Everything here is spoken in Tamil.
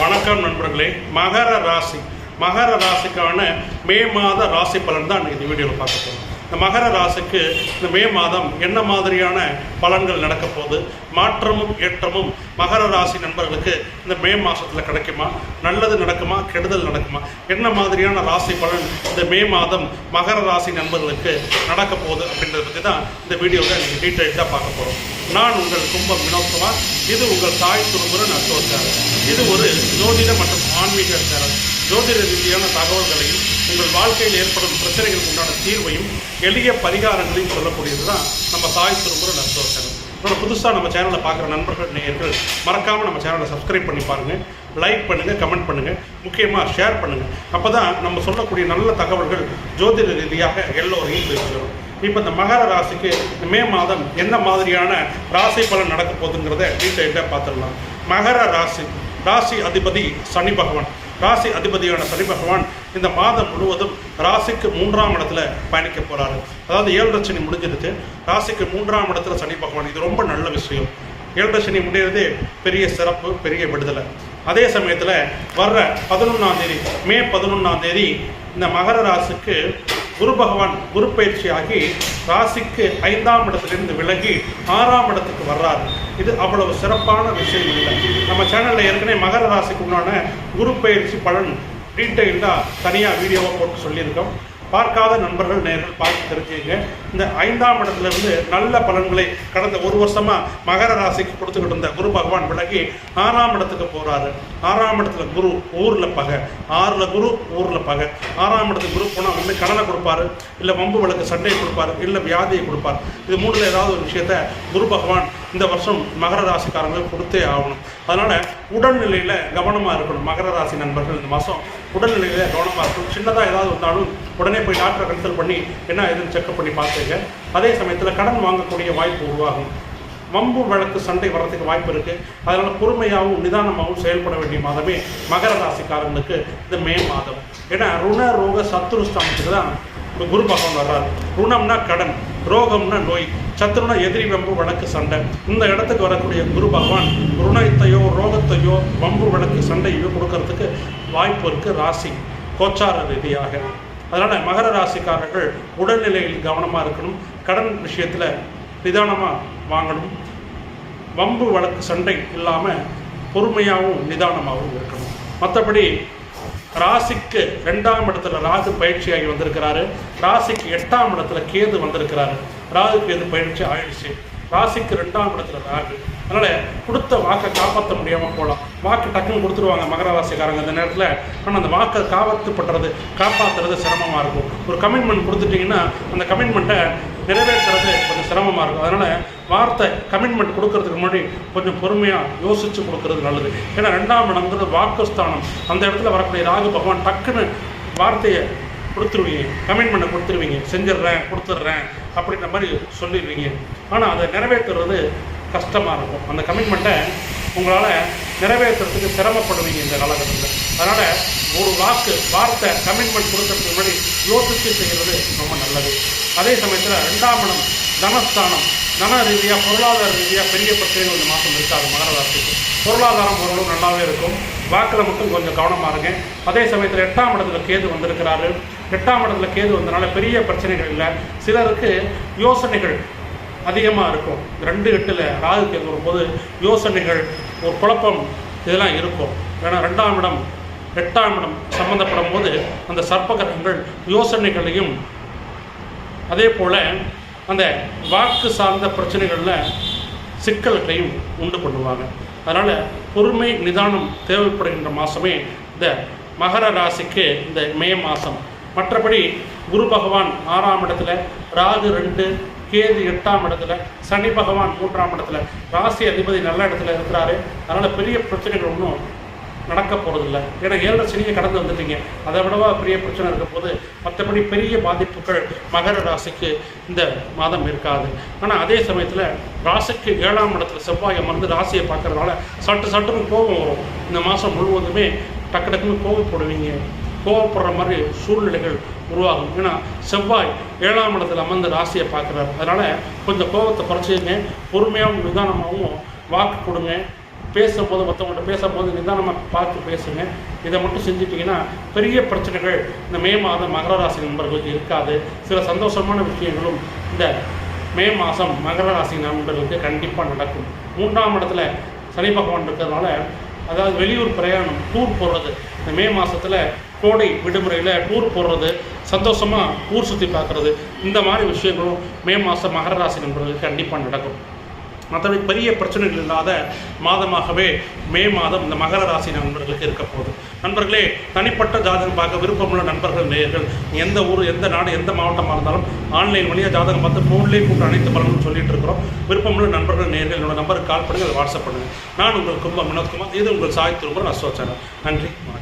வணக்கம் நண்பர்களே. மகர ராசி. மகர ராசிக்கான மே மாத ராசி பலன் தான் இந்த வீடியோவில் பார்க்க போகிறோம் இந்த மகர ராசிக்கு இந்த மே மாதம் என்ன மாதிரியான பலன்கள் நடக்க போகுது? மாற்றமும் ஏற்றமும் மகர ராசி நண்பர்களுக்கு இந்த மே மாதத்தில் கிடைக்குமா? நல்லது நடக்குமா? கெடுதல் நடக்குமா? என்ன மாதிரியான ராசி பலன் இந்த மே மாதம் மகர ராசி நண்பர்களுக்கு நடக்க போகுது அப்படின்றத பற்றி தான் இந்த வீடியோவில் நீங்கள் டீட்டெயில்ஸாக பார்க்க போகிறோம் நான் உங்கள் கும்பம் வினோத்குமார். இது உங்கள் தாய் துருபுரன் அசோச்சாரர் இது ஒரு ஜோதிட மற்றும் ஆன்மீக சேனல். ஜோதிட ரீதியான தகவல்களையும் உங்கள் வாழ்க்கையில் ஏற்படும் பிரச்சனைகளுக்கு உண்டான தீர்வையும் எளிய பரிகாரங்களையும் சொல்லக்கூடியது தான் நம்ம தாய் துருபுரன் அசோச்சாரர் நம்ம புதுசாக நம்ம சேனலை பார்க்குற நண்பர்கள் நேயர்கள் மறக்காமல் நம்ம சேனலை சப்ஸ்கிரைப் பண்ணி பாருங்கள் லைக் பண்ணுங்கள் கமெண்ட் பண்ணுங்கள் முக்கியமாக ஷேர் பண்ணுங்கள் அப்போ தான் நம்ம சொல்லக்கூடிய நல்ல தகவல்கள் ஜோதிட ரீதியாக எல்லோரையும் போய் இப்போ இந்த மகர ராசிக்கு மே மாதம் என்ன மாதிரியான ராசி பலன் நடக்க போகுதுங்கிறத டீட்டெயிலாக பார்த்துடலாம். மகர ராசி ராசி அதிபதி சனி பகவான். ராசி அதிபதியான சனி பகவான் இந்த மாதம் முழுவதும் ராசிக்கு மூன்றாம் இடத்துல பயணிக்க போகிறாரு அதாவது ஏழரை சனி முடிஞ்சிருச்சு ராசிக்கு மூன்றாம் இடத்துல சனி பகவான். இது ரொம்ப நல்ல விஷயம். ஏழரை சனி முடியறதே பெரிய சிறப்பு பெரிய விடுதலை. அதே சமயத்தில் வர்ற பதினொன்றாம் தேதி மே பதினொன்றாம் தேதி இந்த மகர ராசிக்கு குரு பகவான் குரு பயிற்சியாகி ராசிக்கு ஐந்தாம் இடத்திலிருந்து விலகி ஆறாம் இடத்துக்கு வர்றாரு. இது அவ்வளவு சிறப்பான விஷயம் இல்லை. நம்ம சேனலில் ஏற்கனவே மகர ராசிக்கு உண்டான குரு பயிற்சி பலன் டீட்டெயில்டாக தனியாக வீடியோவாக போட்டு சொல்லியிருக்கோம். பார்க்காத நண்பர்கள் நேரில் பார்த்து தெரிஞ்சுங்க. இந்த ஐந்தாம் இடத்துலேருந்து நல்ல பலன்களை கடந்த ஒரு வருஷமாக மகர ராசிக்கு கொடுத்துக்கிட்டு இருந்த குரு பகவான் விலகி ஆறாம் இடத்துக்கு போகிறாரு ஆறாம் இடத்துல குரு ஊரில் பகை. ஆறில் குரு ஊரில் பகை. ஆறாம் இடத்துக்கு குரு போனால் வந்து கடனை கொடுப்பாரு இல்லை வம்பு விளக்கு சண்டையை கொடுப்பாரு இல்லை வியாதியை கொடுப்பார். இது மூணில் ஏதாவது ஒரு விஷயத்த குரு பகவான் இந்த வருஷம் மகர ராசிக்காரங்களுக்கு கொடுத்தே ஆகணும். அதனால உடல்நிலையில கவனமா இருக்கணும். மகர ராசி நண்பர்கள் இந்த மாசம் உடல்நிலையில கவனமா இருக்கணும். சின்னதா ஏதாவது வந்தாலும் உடனே போய் டாக்டரை கன்சல்ட் பண்ணி என்ன ஏதுன்னு செக்அப் பண்ணி பார்த்துங்க. அதே சமயத்தில் கடன் வாங்கக்கூடிய வாய்ப்பு உருவாகும். வம்பு வழக்கு சண்டை வர்றதுக்கு வாய்ப்பு இருக்கு. அதனால பொறுமையாகவும் நிதானமாகவும் செயல்பட வேண்டிய மாதமே மகர ராசிக்காரங்களுக்கு இந்த மே மாதம். ஏன்னா ருண ரோக சத்துருஸ்தானத்துக்கு தான் குரு பகவான் வர்றாரு. ருணம்னா கடன் ரோகம்னா நோய். சத்துருனா எதிரி வம்பு வழக்கு சண்டை. இந்த இடத்துக்கு வரக்கூடிய குரு பகவான் ருணத்தையோ ரோகத்தையோ வம்பு வழக்கு சண்டையோ கொடுக்கறதுக்கு வாய்ப்பு இருக்குது ராசி கோச்சார ரீதியாக. அதனால் மகர ராசிக்காரர்கள் உடல்நிலையில் கவனமாக இருக்கணும். கடன் விஷயத்தில் நிதானமாக வாங்கணும். வம்பு வழக்கு சண்டை இல்லாமல் பொறுமையாகவும் நிதானமாகவும் இருக்கணும். மற்றபடி ராசிக்கு ரெண்டாம் இடத்துல ராகு பயிற்சியாகி வந்திருக்கிறாரு. ராசிக்கு எட்டாம் இடத்துல கேது வந்திருக்கிறாரு. ராகு கேது பயிற்சி ஆயிடுச்சு? ராசிக்கு ரெண்டாம் இடத்துல ராகு. அதனால கொடுத்த வாக்கை காப்பாற்ற முடியாமல் போகலாம் வாக்கு டக்குன்னு கொடுத்துருவாங்க மகர ராசிக்காரங்க இந்த நேரத்தில். ஆனால் அந்த வாக்கை காப்பாற்றுப்படுறது காப்பாற்றுறது சிரமமாக இருக்கும். ஒரு கமிட்மெண்ட் கொடுத்துட்டிங்கன்னா அந்த கமிட்மெண்ட்டை நிறைவேற்றுறது கொஞ்சம் சிரமமாக இருக்கும். அதனால் வார்த்தை கமிட்மெண்ட் கொடுக்கறதுக்கு முன்னாடி கொஞ்சம் பொறுமையாக யோசித்து கொடுக்கறது நல்லது. ஏன்னா ரெண்டாம் இடம்ங்கிறது வாக்குஸ்தானம். அந்த இடத்துல வரக்கூடிய ராகு பகவான் டக்குன்னு வார்த்தையை கொடுத்துருவீங்க. கமிட்மெண்ட்டை கொடுத்துருவீங்க. செஞ்சிடுறேன் கொடுத்துட்றேன். அப்படின்ற மாதிரி சொல்லிடுவீங்க ஆனால் அதை நிறைவேற்றுறது கஷ்டமாக இருக்கும். அந்த கமிட்மெண்ட்டை உங்களால் நிறைவேற்றுறதுக்கு சிரமப்படுவீங்க இந்த காலகட்டத்தில். அதனால் ஒரு வாக்கு வார்த்தை கமிட்மெண்ட் கொடுக்கறதுக்கு முன்னாடி யோசித்து செய்கிறது ரொம்ப நல்லது. அதே சமயத்தில் ரெண்டாம் இடம் தனஸ்தானம். தன ரீதியாக பொருளாதார ரீதியாக பெரிய பிரச்சனைகள் இந்த மாதம் இருக்காது மகர ராசிக்கு. பொருளாதாரம் ஓரளவு நல்லாவே இருக்கும். வாக்கில் மட்டும் கொஞ்சம் கவனமாக இருங்க. அதே சமயத்தில் எட்டாம் இடத்துல கேது வந்திருக்கிறாரு எட்டாம் இடத்துல கேது வந்தனால பெரிய பிரச்சனைகள் இல்லை. சிலருக்கு யோசனைகள் அதிகமாக இருக்கும். ரெண்டு எட்டில் ராகு கேது வரும்போது யோசனைகள் ஒரு குழப்பம் இதெல்லாம் இருக்கும். ஏன்னா ரெண்டாம் இடம் எட்டாம் இடம் சம்மந்தப்படும் போது அந்த சர்ப்பகிரகங்கள் யோசனைகளையும் அதே போல் அந்த வாக்கு சார்ந்த பிரச்சனைகளில் சிக்கல்களையும் உண்டு பண்ணுவாங்க. அதனால் பொறுமை நிதானம் தேவைப்படுகின்ற மாதமே இந்த மகர ராசிக்கு இந்த மே மாதம் மற்றபடி குரு பகவான் ஆறாம் இடத்துல ராகு ரெண்டு கேது எட்டாம் இடத்துல சனி பகவான் மூன்றாம் இடத்துல. ராசி அதிபதி நல்ல இடத்துல இருக்கிறாரு. அதனால் பெரிய பிரச்சனைகள் ஒன்றும் நடக்க போகிறதில்ல ஏன்னா ஏழரை சனியை கடந்து வந்துட்டீங்க. அதை விடவா பெரிய பிரச்சனை இருக்க போது மற்றபடி பெரிய பாதிப்புகள் மகர ராசிக்கு இந்த மாதம் இருக்காது. ஆனால் அதே சமயத்தில் ராசிக்கு ஏழாம் இடத்துல செவ்வாய் அமர்ந்து ராசியை பார்க்கறதுனால சட்டு சட்டுன்னு கோபம் வரும். இந்த மாதம் முழுவதுமே டக்கு டக்குன்னு கோவப்படுவீங்க கோவப்படுற மாதிரி சூழ்நிலைகள் உருவாகும். ஏன்னா செவ்வாய் ஏழாம் இடத்துல அமர்ந்து ராசியை பார்க்குறாரு. அதனால் கொஞ்சம் கோபத்தை குறைச்சிங்க பொறுமையாகவும் நிதானமாகவும் வாக்கு கொடுங்க. பேசும்போது மற்றவங்கள்ட்ட பேசும்போது நிதானமாக பார்த்து பேசுங்க. இதை மட்டும் செஞ்சுட்டிங்கன்னா பெரிய பிரச்சனைகள் இந்த மே மாதம் மகர ராசி நண்பர்களுக்கு இருக்காது. சில சந்தோஷமான விஷயங்களும் இந்த மே மாதம் மகர ராசி நண்பர்களுக்கு கண்டிப்பாக நடக்கும். மூன்றாம் இடத்துல சனி பகவான் இருக்கிறதுனால அதாவது வெளியூர் பிரயாணம் டூர் போடுறது இந்த மே மாதத்தில் கோடை விடுமுறையில் டூர் போடுறது சந்தோஷமாக ஊர் சுற்றி பார்க்குறது இந்த மாதிரி விஷயங்களும் மே மாதம் மகர ராசி நண்பர்களுக்கு கண்டிப்பாக நடக்கும். மற்றபடி பெரிய பிரச்சனைகள் இல்லாத மாதமாகவே மே மாதம் இந்த மகர ராசி நண்பர்களுக்கு இருக்க போகுது. நண்பர்களே தனிப்பட்ட ஜாதகம் பார்க்க விருப்பமுள்ள நண்பர்கள் நேயர்கள் எந்த ஊர் எந்த நாடு எந்த மாவட்டமாக இருந்தாலும் ஆன்லைன் வழியாக ஜாதகம் பார்த்து ஃபோன்லேயே கூப்பிட்டு அனைத்து பலனும் சொல்லிட்டு இருக்கிறோம். விருப்பமுள்ள நண்பர்கள் நேயர்கள் என்னோட நம்பருக்கு கால் பண்ணுங்கள் வாட்ஸ்அப் பண்ணுங்கள் நான் உங்கள் கும்பம் வினோத்குமார் இது உங்கள் சாய் திரும்ப நான் சேனல். நன்றி வணக்கம்.